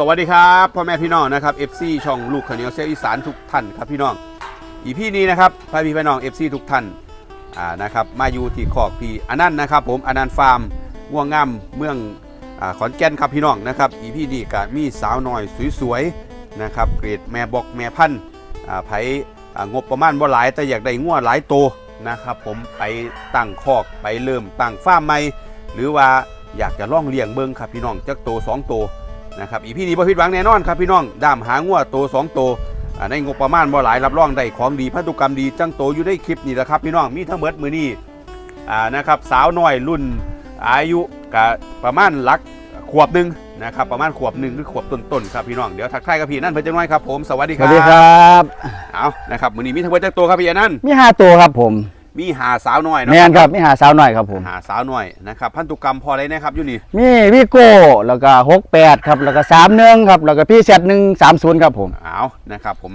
สวัสดีครับพ่อแม่พี่น้องนะครับ FC ช่องลูกขเนียวเซลอีสานทุกท่านครับพี่น้องอีพี่นี้นะครับพ่อพี่พี่น้อง FC ทุกท่านอ่านะครับมาอยู่ที่คอกพี่อนันต์นะครับ ผมอนันต์ฟาร์มม่วงงามเมืองอาขอนแก่นครับพี่น้องนะครับอีพี่นี้ก็มีสาวน้อยสวยๆนะครับเกรดแม่บอกแม่พันธุ์อ่าไผอ่างบประมาณบ่หลายแต่อยากได้งัวหลายโตวนะครับผมไปตั้งคอกไปเริ่มตั้งฟาร์มใหม่หรือว่าอยากจะล่องเลี้ยงเบิ่งครับพี่น้องจักโตสองโต นะครับอีพี่นี้บ่ผิดหวังแน่นอนครับพี่น้องด้ามหางัวโตสองโตอ่าในงบประมาณบ่หลายรับรองได้ของดีพันธุกรรมดีจังโตอยู่ในคลิปนี้แหละครับพี่น้องมีทั้งหมดมือนี้อ่านะครับสาวน้อยรุ่นอายุกะประมาณหลักขวบหนึ่งนะครับประมาณขวบหนึ่งหรือขวบต้นๆครับพี่น้องเดี๋ยวทักทายกับพี่นั่นเพิ่นจังน้อยครับผมสวัสดีสครัวับสดีครับเอานะครับมือนี้มีทั้งหมดจักโตครับพี่อนั่นต์มีห้าตัวครับผม มีหาสาวน้อยแมเนาะนครับมีหาสาวหน่อยครับผม หาสาวน้อยนะครับพันธุกรรมพออะไรนะครับอยู่นี่มีวิโก้แล้วก็หกแปดครับแล้วก็สามหนึ่งครับแล้วก็พี่เซตหนึ่งสามศูนย์ครับผม เอานะครับผม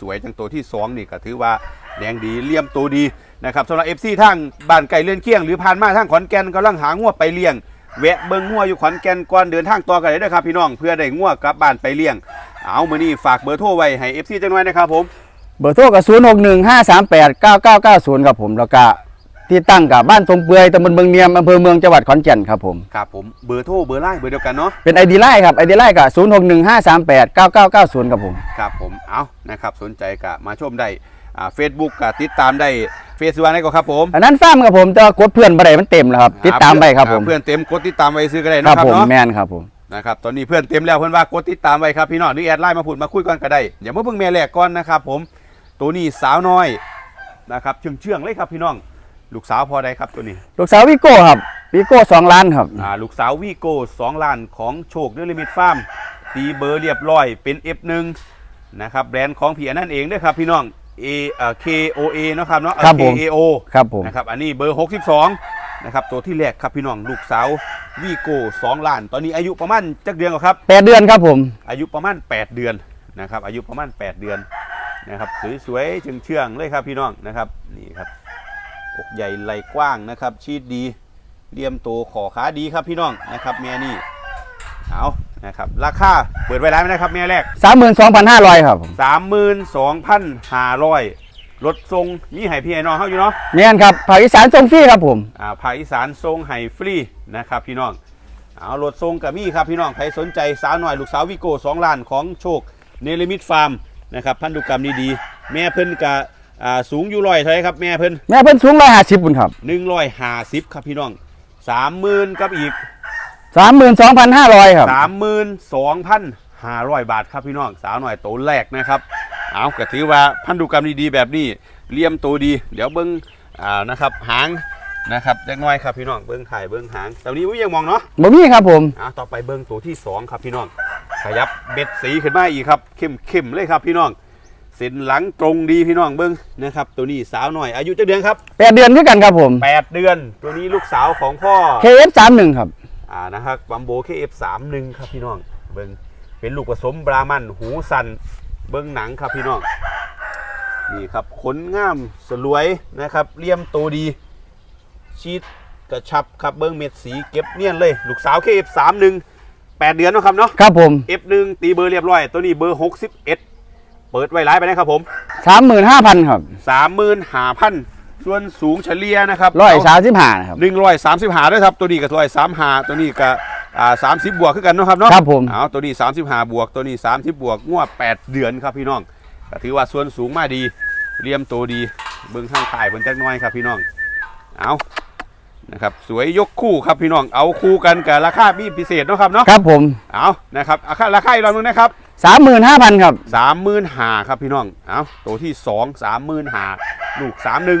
สวยๆจังตัวที่สองนี่ก็ถือว่าแดงดีเลี่ยมตัวดีนะครับสำหรับ FC ทั้งบ้านไก่เลื่อนเคียงหรือผ่านมาทางขอนแก่นกำลังหางัวไปเลี้ยงแวะเบิ่งงัวอยู่ขอนแก่นก่อนเดินทางต่อกันเลยนะครับพี่น้องเพื่อได้งัวกลับบ้านไปเลี้ยง เอามื้อนี้ฝากเบอร์โทรไว้ให้ FC จังหน่อยนะครับผม เบอร์โทรกับศูนย์หกหนึ่งห้าสามแปดเก้าเก้าเก้าศูนย์ครับผมแล้วก็ที่ตั้งกับบ้านทรงเปื่อยตำบลเมืองเนียมอำเภอเมืองจังหวัดขอนแก่นครับผมครับผมเบอร์โทรเบอร์ไลน์เบอร์เดียวกันเนาะเป็นไอดีไลน์ครับไอดีไลน์กับศูนย์หกหนึ่งห้าสามแปดเก้าเก้าเก้าศูนย์ครับผมครับผมเอานะครับสนใจก็มาชมได้อ่า Facebook ก็ติดตามได้เฟซบุ๊กได้ก็ครับผมอันนั้นฟาร์มครับผมแต่ว่ากดเพื่อนบัไดมันเต็มแล้วครับติดตามไปครับผมอ่าเพื่อนเต็มกดติดตามไว้ซื้อก็ได้ครัเนาะบครับผมเนาะแมนครับผมนะครับตอนนี้เพื่อนเต็มแล้วเพื่อนว่ากดติดตามไว้ครับพี่น้องหรือแอดไลน์มาพูดมาคุยกันก็ได้อย่ามาเพิ่งแม่แรกก่อนนะครับผม ตัวนี้สาวน้อยนะครับเชื่องเชื่องๆเลยครับพี่น้อง ลูกสาวพอได้ครับตัวนี้ ลูกสาววิโก้ครับวิโก้สองล้านครับอ่าลูกสาววีโก้สองล้านของโชคเดลิมิตฟาร์มตีเบอร์เรียบร้อยเป็น F1 นะครับแบรนด์ของพี่อันนั่นเองด้วยครับพี่น้อง A เอ่อ KOA เนาะครับเนาะ ครับผม KAO ครับผม นะครับอันนี้เบอร์ 62นะครับตัวที่แรกครับพี่น้องลูกสาววีโก้สองล้าน ตอนนี้อายุประมาณจักเดือนแล้วครับ แปดเดือนครับผม อายุประมาณ 8 เดือนนะครับอายุประมาณ 8 เดือน นะครับสวยๆเชื่องๆเลยครับพี่น้องนะครับนี่ครับอกใหญ่ไหล่กว้างนะครับชีดดีเลี่ยมโตขอขาดีครับพี่น้องนะครับแม่นี่เอานะครับราคาเปิดไว้แล้วนะครับแม่แรกสามหมื่นสองพันห้าร้อยครับผม32,500รถทรงมีให้พี่ให้น้องเขาอยู่เนาะแมนครับภาคอีสานทรงฟรีครับผมอ่าภาคอีสานทรงให้ฟรีนะครับพี่น้องเอารถทรงกับมีครับพี่น้องใครสนใจสาวหน่อยลูกสาววิโก้สองล้านของโชคเนลมิดฟาร์ม นะครับพันธุกรรมดีๆแม่เพิ่นกะอ่าสูงอยู่ร้อยเท่าไหรครับแม่เพิ่นแม่เพิ่นสูงร้อยห้าสิบบุญครับหนึ่งร้อยห้าสิบครับพี่น้องสามหมื่นกับอีกสามหมื่นสองพันห้าร้อยครับสามหมื่นสองพันห้าร้อยบาทครับพี่น้องสาวหน่อยโตแรกนะครับเอาก็ถือว่าพันธุกรรมดีๆแบบนี้เลี่ยมโตดี เดี๋ยวเบิ้งอ่านะครับหางนะครับเล็กน้อยครับพี่น้องเบิ้งถ่ายเบิ้งหางแต่วันนี้วิยังมองเนาะบ่มีครับผมอะต่อไปเบิ้งตัวที่สองครับพี่น้อง ขยับเบ็ดสีขึ้นมาอีกครับเข้มเข้มๆเลยครับพี่น้องเส้นหลังตรงดีพี่น้องเบิ้งนะครับ ตัวนี้สาวหน่อยอายุเจ็ดเดือนครับแปดเดือนด้วยกันครับผมแปดเดือน ตัวนี้ลูกสาวของพ่อ KF สามหนึ่งครับอ่านะครับบัมโบเคเอฟสามหนึ่งครับพี่น้องเบิ้งเป็นลูกผสมบรามันหูสันเบิ้งหนังครับพี่น้องนี่ครับขนงามสลวยนะครับเลี่ยมโตดีชีดกระชับครับเบิ้งเม็ดสีเก็บเนียนเลย ลูกสาวเคเอฟสามหนึ่ง แปดเดือนเนาะครับเนาะ ครับผม F1 ตีเบอร์เรียบร้อย ตัวนี้เบอร์ 61 เปิดไว้ร้ายไปนะครับผม สามหมื่นห้าพันครับ35,000 ส่วนสูงเฉลี่ยนะครับร้อยสามสิบห้านะครับ หนึ่งร้อยสามสิบหาด้วยครับ ตัวนี้กับตัวสามหาตัวนี้กับอ่าสามสิบบวกขึ้นกันเนาะครับเนาะครับผม เอาตัวนี้สามสิบหาบวกตัวนี้สามสิบบวกงวดแปดเดือนครับพี่น้องก็ถือว่าส่วนสูงมาดีเรียมตัวดีเบื้องข้างถ่ายเพิ่นจักหน้อยครับพี่น้อง เอา นะครับสวยยกคู่ครับพี่น้องเอาคู่กันกับราคามีพิเศษเนาะครับเนาะครับผมเอานะครับราคาราคาอีกรอบนึงนะครับสามหมื่นห้าพันครับสามหมื่นหาครับพี่น้องเอาตัวที่สองสามหมื่นหาลูกสามหนึ่ง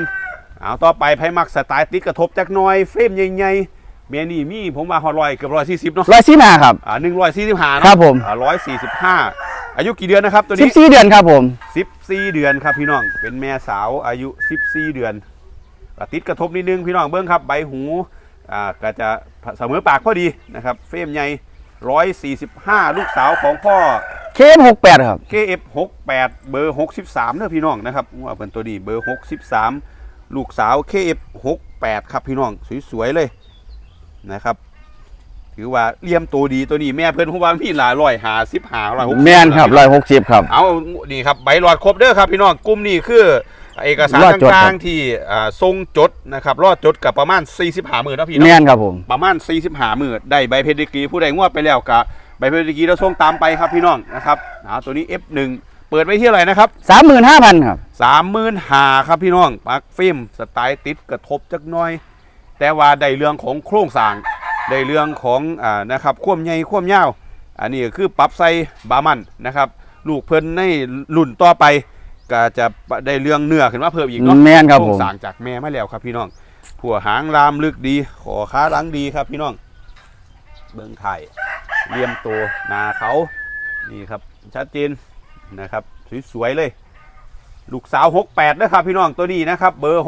เอาต่อไปไพ่มักสไตล์ติดกระทบจากหน้อยเฟรมใหญ่ๆเมียนี่มีผมว่าฮอลอยเกือบร้อยสี่สิบเนาะร้อยสี่ห้าครับอ่าหนึ่งร้อยสี่สิบห้าครับผมร้อยสี่สิบห้าอายุกี่เดือนนะครับตัวสิบนี้สี่เดือนครับผมสิบสี่เดือนครับพี่น้องเป็นแม่สาวอายุสิบสี่เดือน ก็ติดกระทบนิดนึงพี่น้องเบิ้งครับใบหูอ่าก็จะเสมอปากพอดีนะครับ เฟรมใหญ่ร้อยสี่สิบห้าลูกสาวของพ่อ KF หกแปดครับ KF 68 เบอร์ 63เด้อพี่น้องนะครับว่าเป็นตัวนี้เบอร์ 63 ลูกสาว KF 68 ครับพี่น้องสวยๆเลยนะครับถถือว่าเลี่ยมตัวดีตัวนี้แม่เพิ่นเพราะว่าพี่หลายร้อยหาสิบหาร้อยหกสิบแม่นครับร้อยหกสิบครับเอานี่ครับใบหลอดครบเด้อครับพี่น้องกลุ่มนี้คือ เอกสารรอดจดต่าครังบๆที่อ่าทรงจดนะครับรอดจดกับประมาณ40หาหมื่นนะพี่น้องแม่นครับผม ประมาณ40หาหมื่นได้ใบเพดกรีผู้ใดงวดไปแล้วกะใบเพดกรีเราส่งตามไปครับพี่น้องนะครับเอาตัวนี้ F1 เปิดไว้ที่อะไรนะครับ สามหมื่นห้าพันครับ สามหมื่นหาครับพี่น้องปักฟิล์มสไตล์ติดกระทบจักหน้อย แต่ว่าได้เรื่องของโครงสร้างได้เรื่องของอ่านะครับความใหญ่ความยาว อันนี้ก็คือปรับใส่บามันนะครับ ลูกเพิ่นในรุ่นต่อไป ก็จะได้เรื่องเนื้อขึ้นมาเพิ่มอีกเนาะแม่นครับโครผงมสร้างจากแม่มาแล้วครับพี่น้องผัวหางรามลึกดีขอขาหลังดีครับพี่น้อง เบิ้งไทยเลียมตัวหนาเขานี่ครับชัดเจนนะครับ สวยๆเลย ลูกสาว 68นะครับพี่น้องตัวนี้นะครับ เบอร์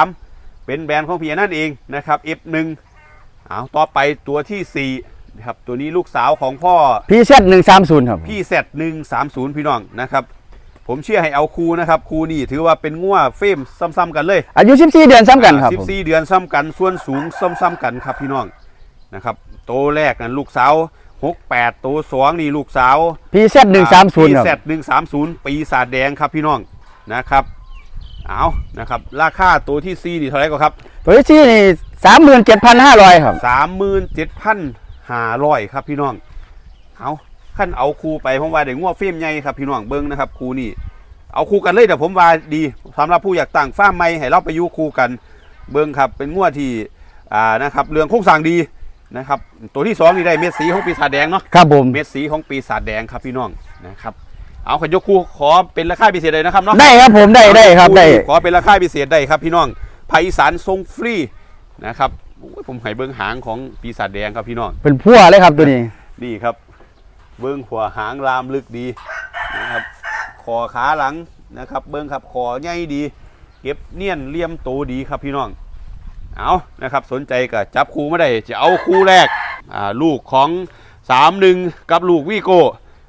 63 เป็นแบรนด์ของพี่นั่นเองนะครับ F1 เอาต่อไปตัวที่ 4 นะครับ ตัวนี้ลูกสาวของพ่อ พีเซหนึ่งสามศูนย์ครับพี่เซต130 พี่น้องนะครับ ผมเชื่อให้เอาครูนะครับครูนี่ถือว่าเป็นงัวเฟรมซ้ำๆกันเลยอายุสิบสี่เดือนซ้ำกันครับสิผมบสี่เดือนซ้ำกันส่วนสูงซ้ำๆกันครับพี่น้องนะครับโตวแรกนั่นลูกสาว68โตวสองนี่ลูกสาวพีเซหนึ่งสามศูนย์ครับเซตหนึ่งสามศูนย์ปีศาจแดงครับพี่น้องนะครับเอานะครับราคาตัวที่ซีนี่เท่าไหร่ก็ครับ ตัวที่สี่นี่สามหมื่นเจ็ดพันห้าร้อยครับสามหมื่นเจ็ดพันห้าร้อยครับพี่น้องเอา ขั้นเอาครูไปผมว่าเด็กงัวเฟรมใหญ่ครับพี่น้องเบิ้งนะครับครูนี่เอาคู่กันเลยแต่ผมว่าดีสำหรับผู้อยากตั้งฟ้าร์มใหม่ให้เราไปอยูคู่กัน เบิ้งครับเป็นงัวที่อ่านะครับเรื่องโครงสร้างดีนะครับตัวที่สองนี่ได้เม็ดสีของปีศาจแดงเนาะครับผมเม็ดสีของปีศาจแดงครับพี่น้องนะครับเอาขยกคู่ขอเป็นราคาพิเศษเลยนะครับเนาะได้ครับผมได้ได้ครับได้ขอเป็นราคาพิเศษได้ครับพี่น้องภาคอีสานทรงฟรีนะครับโอ้ยผมให้เบิ้งหางของปีศาจแดงครับพี่น้องเป็นพั่วเลยครับตัวนี้นี่ครับ เบิ้งหัวหางรามลึกดีนะครับคอขาหลังนะครับ เบิ้งครับคอใหญ่ดี เก็บเนียนเลี่ยมโตดีครับพี่น้องเอานะครับสนใจก็จับคู่มาได้จะเอาคู่แรกอ่าลูกของสามหนึ่งกับลูกวีโก้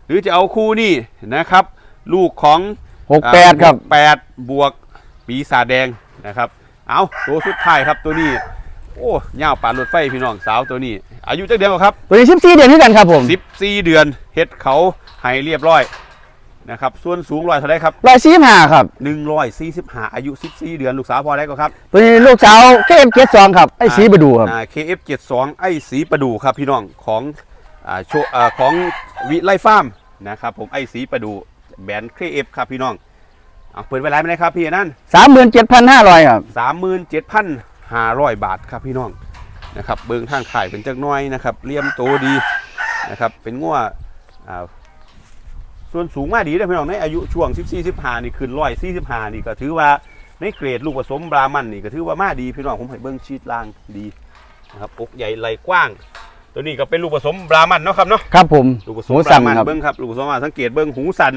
หรือจะเอาคู่นี่นะครับ ลูกของหกแปดครับแปดบวกปีศาจแดงนะครับ เอาตัวสุดท้ายครับตัวนี้ โอ้ยาวป่านรถไฟพี่น้องสาวตัวนี้ อายุจักเดือนกว่าครับ ตัวนี้สิบสี่เดือนที่กันครับผม14 เดือนเฮ็ดเขาให้เรียบร้อยนะครับ ส่วนสูงร้อยเท่าไรครับร้อยสี่ห้าครับ145อายุ14เดือนลูกสาวพอได้ก็ครับ ตัวนี้ลูกสาวเคเอฟเจ็ดสองครับไอ้สีไปดูครับ อ่า KF72 ไอ้สีประดูครับพี่น้องของอ่าโชอ่าของวิไลฟาร์มนะครับผมไอ้สีประดูแบรนด์ KF ครับพี่น้องเอาเปิดไว้ไรไม่ได้ครับพี่อันนั่นสามหมื่นเจ็ดพันห้าร้อยครับสาม หมื่นเจ็ดพันห้าร้อยบาทครับพี่น้องนะครับเบิ้งทางขายเป็นจักหน้อยนะครับเลี่ยมโตดีนะครับเป็นงัวอ่าส่วนสูงมากดีเลยพี่น้องในอายุช่วง 14 15นี่ขึ้นร้อย45นี่ก็ถือว่าในเกรดลูกผสมบรามันนี่ก็ถือว่ามาดีพี่น้องผมให้เบิ้งชีดล่างดีนะครับอกใหญ่ไหลกว้าง ตัวนี้ก็เป็นลูกผสมบรามันเนาะครับเนาะครับผมลูกผสหมมูบสัรานมันครับเบิ้งครับลูกผสมมาสังเกตเบิ้งหูสัน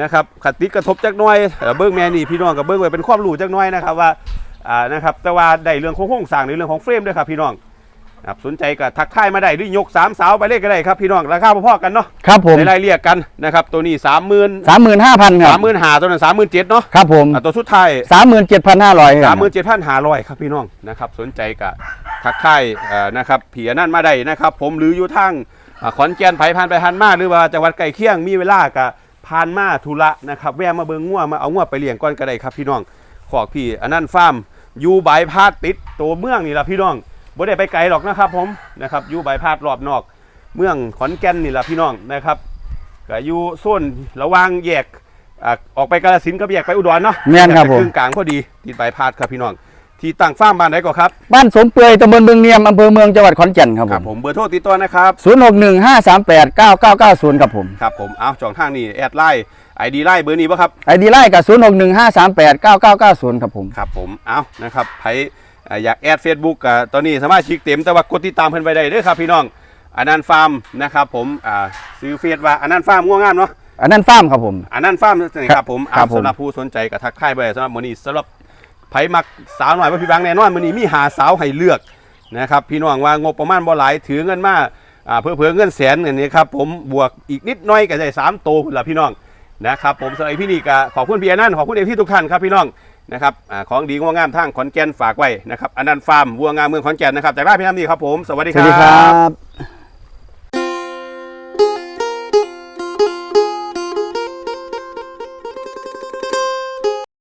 นะครับขัดติดกระทบจักหน้อยแต่เบิ้งแม่นี่พี่น้องกับเบิ้งไว้เป็นความรู้จักหน้อยนะครับว่า อ่านะครับแต่ว่าได้เรื่องของโครงสร้างในเรื่องของเฟรมด้วยครับพี่น้องครับสนใจก็ทักทายมาได้หรือยกสามสาวไปเลขก็ได้ครับพี่น้องราคาพอๆกันเนาะครับผมในรายเรียกกันนะครับตัวนี้สามหมื่นสามหมื่นห้าพันครัสาบมหมื่นหาตัวนั้นสามหมื่นเจ็ดเนาะครับผมอ่าตัวสุดท้ายสามหมื่นเจ็ดพันห้าร้อยสามหมื่นเจ็ดพันหาร้อยครับพี่น้องนะครับสนใจก็ทักทายเอ่อนะครับผีนั่นมาได้นะครับผมหรืออยู่ทางอ่าขอนแก่นไผผ่านไปผ่านมาหรือว่าจังหวัดใกล้เคียงมีเวลาก็ผ่านมาธุระนะครับแวะมาเบิ่งงัวมาเอางัวไปเลี้ยงก่อนก็ได้ครับพี่น้องขอกพี่อันนั้นฟาร์ม อยู่บายพาดติดตัวเมืองนี่ละพี่น้องบ่ได้ไปไกลหรอกนะครับผมนะครับอยู่บายพาดรอบนอก เมืองขอนแก่นนี่ละพี่น้องนะครับก็อยู่โซนระหว่างแยกอ่าออกไปกาฬสินธุ์กับแยกไปอุดรเนาะแม่นครับผมครึ่งกลางพอดีติดบายพาดครับพี่น้อง ที่ตั้งฟาร์มบ้านไหนก็ครับบ้านสมเปื่อยตำบลเมืองเนียมอำเภอเมืองจังหวัดขอนแก่นครับคผรับมผมเบอร์โทรติดต่อนะครับศูนย์หกหนึ่งห้าสามแปดเก้าเก้าเก้าศูนย์ครับผม ครับผมเอาจองทางนี่แอดไลน์ ไอดีไลน์เบอร์นี้ป่ะครับไอดีไล่กับศูนย์หกหนึ่งห้าสามแปดเก้าเก้าเก้าศูนย์ครับผม ครับผมเอานะครับไผอ่าอยากแอดเฟซบุ๊กกับตอนนี้สามารถชิกเต็มแต่ว่ากดติดตามเพิ่นไปได้เด้อครับพี่น้องอันนั้นฟาร์มนะครับผมอ่าซื้อเฟซว่าอันนั้นฟาร์มง่วงงามเนาะอันนั้นฟาร์มครับผม อันนั้นฟาร์มนี่ครับผมครับเอาผมสำหรับผู้สนใจกับทักทายไปสำหรับมื้อนี้สำหรับไผมักสาวหน่อยว่าพี่บังแน่นอนมื้อนี้มีหาสาวให้เลือกนะครับพี่น้องว่างบประมาณบ่หลายถือเงินมาอ่าเพื่อเพื่อเงินแสนอันนี้ครับผมบวกอีกนิดหน้อยก็ได้สามโตพุ่นละพี่น้อง นะครับผมสำหรับพี่นี่ก็ขอบคุณพี่อนันต์ขอบคุณเอฟที่ทุกท่านครับพี่น้องนะครับอาของดีงัวงามทางขอนแก่นฝากไว้นะครับอนันต์ฟาร์มวัวงามเมืองขอนแก่นนะครับจากร้านพี่น้ำดีครับผมสวัสดีสครัวัสดีครับ